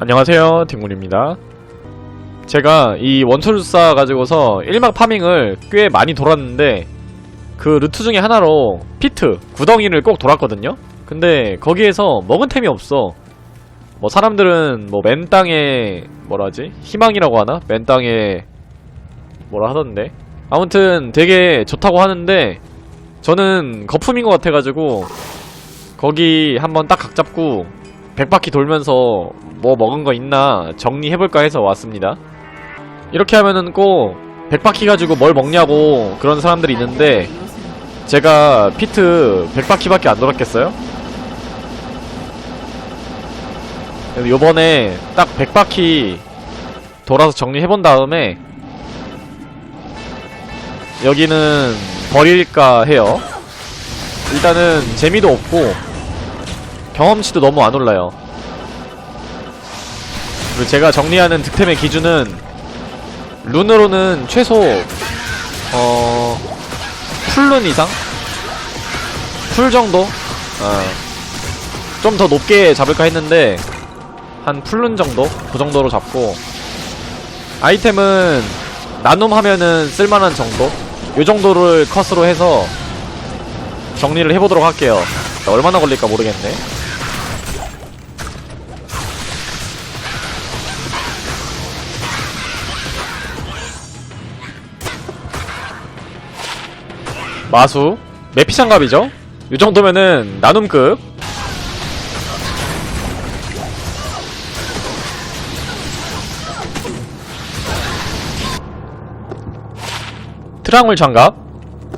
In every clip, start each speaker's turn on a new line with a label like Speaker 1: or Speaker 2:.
Speaker 1: 안녕하세요 딩군입니다. 제가 이 원초주사 가지고서 1막 파밍을 꽤 많이 돌았는데 그 루트 중에 하나로 피트 구덩이를 꼭 돌았거든요. 근데 거기에서 먹은 템이 없어. 뭐 사람들은 뭐 맨 땅에 뭐라지? 희망이라고 하나? 맨 땅에 뭐라 하던데? 아무튼 되게 좋다고 하는데 저는 거품인 것 같아가지고 거기 한번 딱 각 잡고 100바퀴 돌면서 뭐 먹은 거 있나 정리해볼까 해서 왔습니다. 이렇게 하면은 꼭 100바퀴 가지고 뭘 먹냐고 그런 사람들이 있는데 제가 피트 100바퀴밖에 안 돌았겠어요? 요번에 딱 100바퀴 돌아서 정리해본 다음에 여기는 버릴까 해요. 일단은 재미도 없고 경험치도 너무 안 올라요. 그리고 제가 정리하는 득템의 기준은 룬으로는 최소 어 풀룬 이상? 풀 정도? 어. 좀 더 높게 잡을까 했는데 한 풀룬 정도? 그 정도로 잡고 아이템은 나눔 하면은 쓸만한 정도? 요 정도를 컷으로 해서 정리를 해보도록 할게요. 얼마나 걸릴까 모르겠네. 마수. 매피장갑이죠? 이 정도면은 나눔급 트랑물 장갑.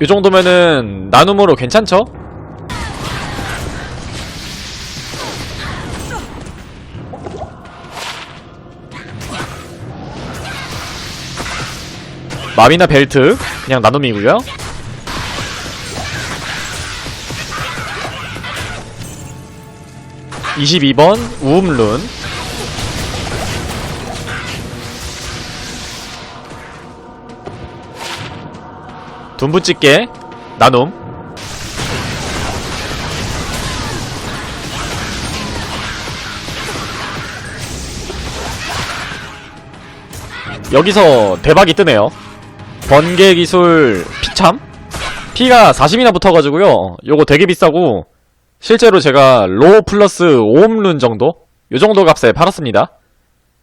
Speaker 1: 이 정도면은 나눔으로 괜찮죠? 맘이나 벨트. 그냥 나눔이고요 22번 우음룬. 둔부집게 나눔. 여기서 대박이 뜨네요. 번개 기술 피참? 피가 40이나 붙어가지고요. 요거 되게 비싸고 실제로 제가 로우 플러스 5옴룬 정도? 요 정도 값에 팔았습니다.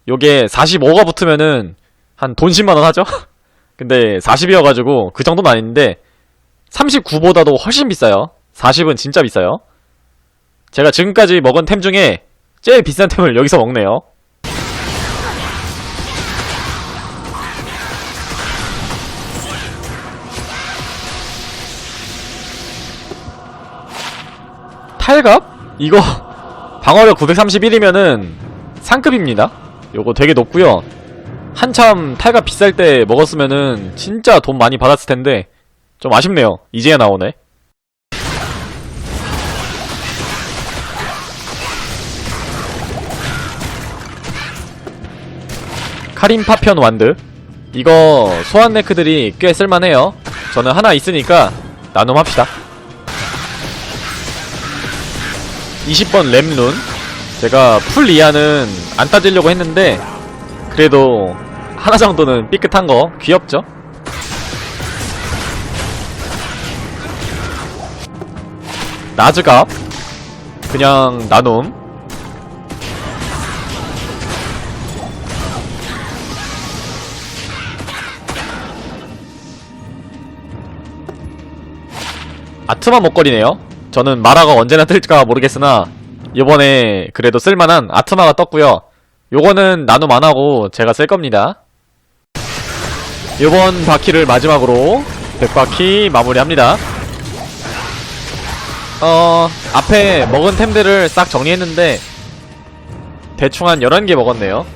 Speaker 1: 요게 45가 붙으면은 한 돈 10만원 하죠? 근데 40이어가지고 그 정도는 아닌데 39보다도 훨씬 비싸요. 40은 진짜 비싸요. 제가 지금까지 먹은 템 중에 제일 비싼 템을 여기서 먹네요. 탈갑? 이거 방어력 931이면은 상급입니다. 요거 되게 높고요. 한참 탈갑 비쌀 때 먹었으면은 진짜 돈 많이 받았을 텐데 좀 아쉽네요. 이제야 나오네. 카린 파편 완드. 이거 소환 네크들이 꽤 쓸만해요. 저는 하나 있으니까 나눔합시다. 20번 램룬 제가 풀 이하는 안 따지려고 했는데 그래도 하나 정도는 삐끗한 거 귀엽죠? 나즈갑. 그냥 나눔. 아트만 먹거리네요 저는 마라가 언제나 뜰까 모르겠으나 이번에 그래도 쓸만한 아트마가 떴고요. 요거는 나눔 안하고 제가 쓸 겁니다. 요번 바퀴를 마지막으로 100바퀴 마무리합니다. 어... 앞에 먹은 템들을 싹 정리했는데 대충 한 11개 먹었네요.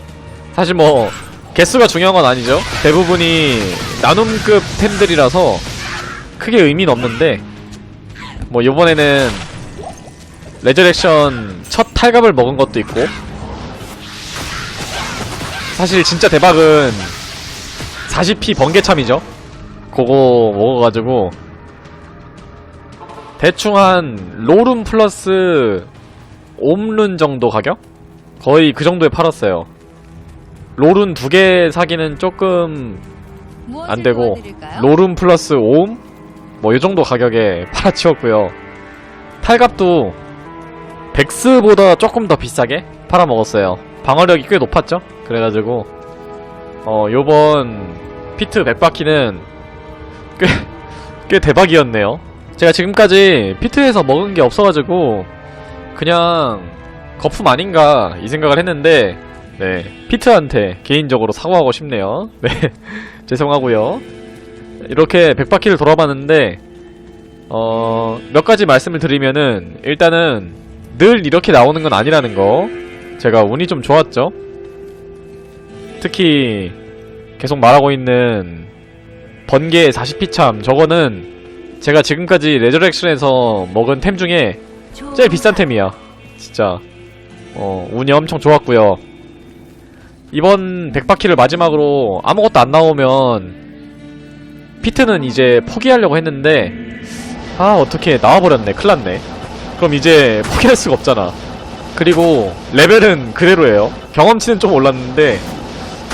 Speaker 1: 사실 뭐 개수가 중요한 건 아니죠. 대부분이 나눔급 템들이라서 크게 의미는 없는데 뭐 요번에는 레저렉션 첫 탈갑을 먹은 것도 있고 사실 진짜 대박은 40p 번개참이죠 그거 먹어가지고 대충 한 로룸 플러스 옴룬 정도 가격? 거의 그 정도에 팔았어요. 롤은 두 개 사기는 조금 안 되고 롤은 플러스 5음? 뭐이 정도 가격에 팔아치웠고요. 탈갑도 백스보다 조금 더 비싸게 팔아먹었어요. 방어력이 꽤 높았죠? 그래가지고 어 요번 피트 100바퀴는 꽤, 꽤 대박이었네요. 제가 지금까지 피트에서 먹은 게 없어가지고 그냥 거품 아닌가 이 생각을 했는데 네 피트한테 개인적으로 사과하고 싶네요. 네 죄송하고요. 이렇게 100바퀴를 돌아봤는데 어, 몇 가지 말씀을 드리면은 일단은 늘 이렇게 나오는 건 아니라는 거 제가 운이 좀 좋았죠. 특히 계속 말하고 있는 번개 40피참 저거는 제가 지금까지 레저렉션에서 먹은 템 중에 제일 비싼 템이야. 진짜 어, 운이 엄청 좋았고요. 이번 100바퀴를 마지막으로 아무것도 안 나오면 피트는 이제 포기하려고 했는데 아 어떻게 나와버렸네. 큰일났네. 그럼 이제 포기할 수가 없잖아. 그리고 레벨은 그대로예요. 경험치는 좀 올랐는데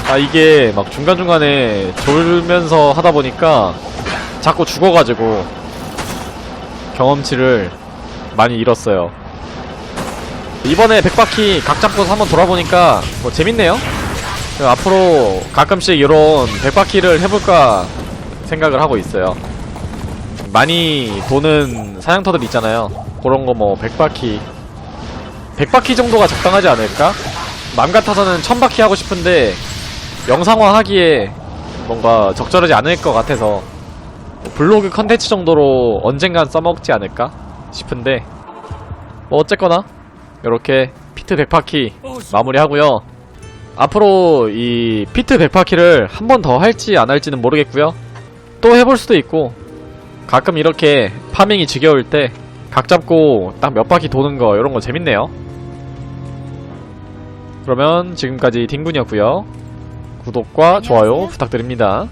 Speaker 1: 아 이게 막 중간중간에 졸면서 하다보니까 자꾸 죽어가지고 경험치를 많이 잃었어요. 이번에 100바퀴 각 잡고서 한번 돌아보니까 뭐 재밌네요. 앞으로 가끔씩 이런 100바퀴를 해볼까 생각을 하고 있어요 많이 도는 사냥터들 있잖아요. 그런 거 뭐 100바퀴 100바퀴 정도가 적당하지 않을까? 맘 같아서는 1000바퀴 하고 싶은데 영상화 하기에 뭔가 적절하지 않을 것 같아서 뭐 블로그 컨텐츠 정도로 언젠간 써먹지 않을까 싶은데 뭐 어쨌거나 이렇게 피트 100바퀴 마무리하고요. 앞으로 이 피트 100바퀴를 한 번 더 할지 안 할지는 모르겠고요. 또 해볼 수도 있고 가끔 이렇게 파밍이 지겨울 때 각 잡고 딱 몇 바퀴 도는 거 이런 거 재밌네요. 그러면 지금까지 딩군이었고요. 구독과 좋아요 부탁드립니다.